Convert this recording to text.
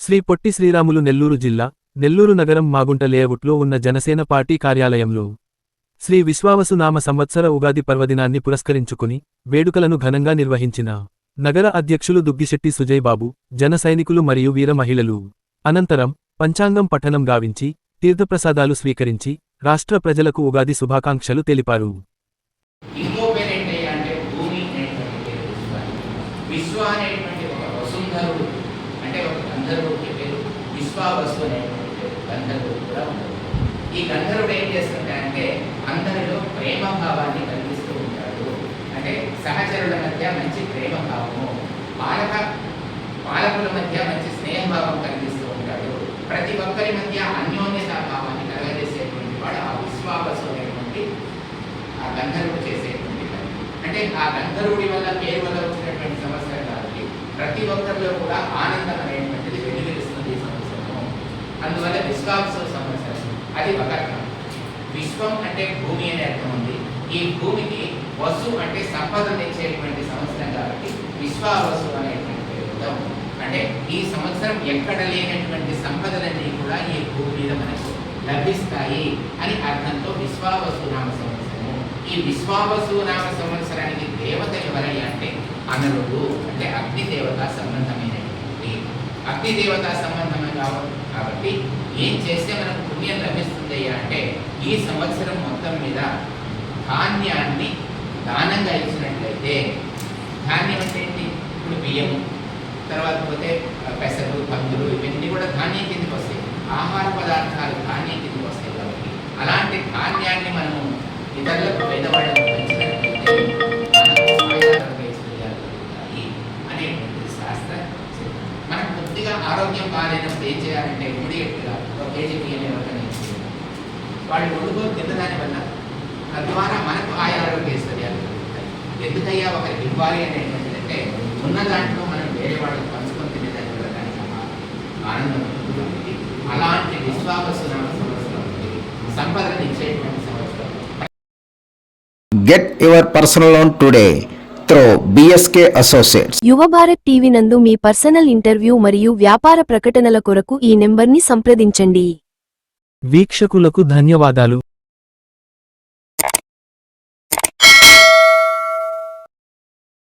శ్రీ పొట్టి శ్రీరాములు నెల్లూరు జిల్లా నెల్లూరు నగరం మాగుంట లేఅవుట్లో ఉన్న జనసేన పార్టీ కార్యాలయంలో శ్రీ విశ్వావసునామ సంవత్సర ఉగాది పర్వదినాన్ని పురస్కరించుకుని వేడుకలను ఘనంగా నిర్వహించిన నగర అధ్యక్షులు దుగ్గిశెట్టి సుజయ్ బాబు జన సైనికులు మరియు వీర మహిళలు. అనంతరం పంచాంగం పఠనం గావించి తీర్థప్రసాదాలు స్వీకరించి రాష్ట్ర ప్రజలకు ఉగాది శుభాకాంక్షలు తెలిపారు. విశ్వ అనేటువంటి ఒక వసుంధరుడు అంటే ఒక గంధర్వుడికి పేరు విశ్వావసు అనేటువంటి పేరు గంధర్వుడు కూడా ఉండదు. ఈ గంధర్వుడు ఏం చేస్తుంటాడంటే అందరిలో ప్రేమ భావాన్ని కలిగిస్తూ ఉంటాడు. అంటే సహచరుల మధ్య మంచి ప్రేమ భావము పాలక పాలకుల మధ్య మంచి స్నేహభావం కలిగిస్తూ ఉంటాడు. ప్రతి ఒక్కరి మధ్య అన్యోన్యతా భావాన్ని కలగజేసేటువంటి వాడు ఆ విశ్వావసు అనేటువంటి ఆ గంధర్వుడు చేసేటువంటి అంటే ఆ గంధర్వుడి వల్ల పేరు వల్ల వచ్చినటువంటి సమస్య ప్రతి ఒక్కరిలో కూడా ఆనందం అనేటువంటిది వెలువరిస్తుంది ఈ సంవత్సరము అందువల్ల విశ్వాస సంవత్సరం అది. ఒక విశ్వం అంటే భూమి అనే అర్థం ఉంది. ఈ భూమికి వసు అంటే సంపద ఇచ్చేటువంటి సంవత్సరం కాబట్టి విశ్వావసు అనేటువంటి పేరు అంటే ఈ సంవత్సరం ఎక్కడ లేనటువంటి సంపదలన్నీ కూడా ఈ భూమి మీద మనకు లభిస్తాయి అని అర్థంతో విశ్వావసు నామ సంవత్సరము. ఈ విశ్వావసు నామ సంవత్సరం దేవత అంటే అనరుడు అంటే అగ్ని దేవత సంబంధమైనటువంటి అగ్ని దేవత సంబంధమే కాబట్టి ఏం చేస్తే మనకు పుణ్యం లభిస్తుంది అంటే ఈ సంవత్సరం మొత్తం మీద ధాన్యాన్ని దానంగా ఇచ్చినట్లయితే ధాన్యం అంటే ఏంటి? ఇప్పుడు బియ్యము తర్వాత పోతే ఆ, పెసలు పందులు ఇవన్నీ కూడా ధాన్యం కిందకి వస్తాయి. ఆహార పదార్థాలు ధాన్యం కిందకి వస్తాయి కాబట్టి అలాంటి ధాన్యాన్ని మనము ఇతరులకు పేదవాళ్ళకు పూర్తిగా ఆరోగ్యం బాగాలేనప్పుడు ఏం చేయాలంటే ఇమీడియట్గా ఒక కేజీ బియ్యం ఎవరికైనా వాళ్ళు వండుకొని తిన్నదాని వల్ల తద్వారా మనకు ఆయా ఆరోగ్య ఐశ్వర్యాలు ఎందుకయ్యా ఒకరికి ఇవ్వాలి అనేటువంటిది అంటే ఉన్న దాంట్లో మనం వేరే వాళ్ళకి పంచుకొని తినేదాని వల్ల దానికి ఆనందం ఉంటుంది. అలాంటి విశ్వాసనామ సంవత్సరం ఉంది. సంపదను ఇచ్చేటువంటి సంవత్సరం. Get your personal loan today through BSK Associates. యువ భారత్ టీవీ నందు మీ పర్సనల్ ఇంటర్వ్యూ మరియు వ్యాపార ప్రకటనల కొరకు ఈ నెంబర్ని సంప్రదించండి వీక్షకులకు ధన్యవాదాలు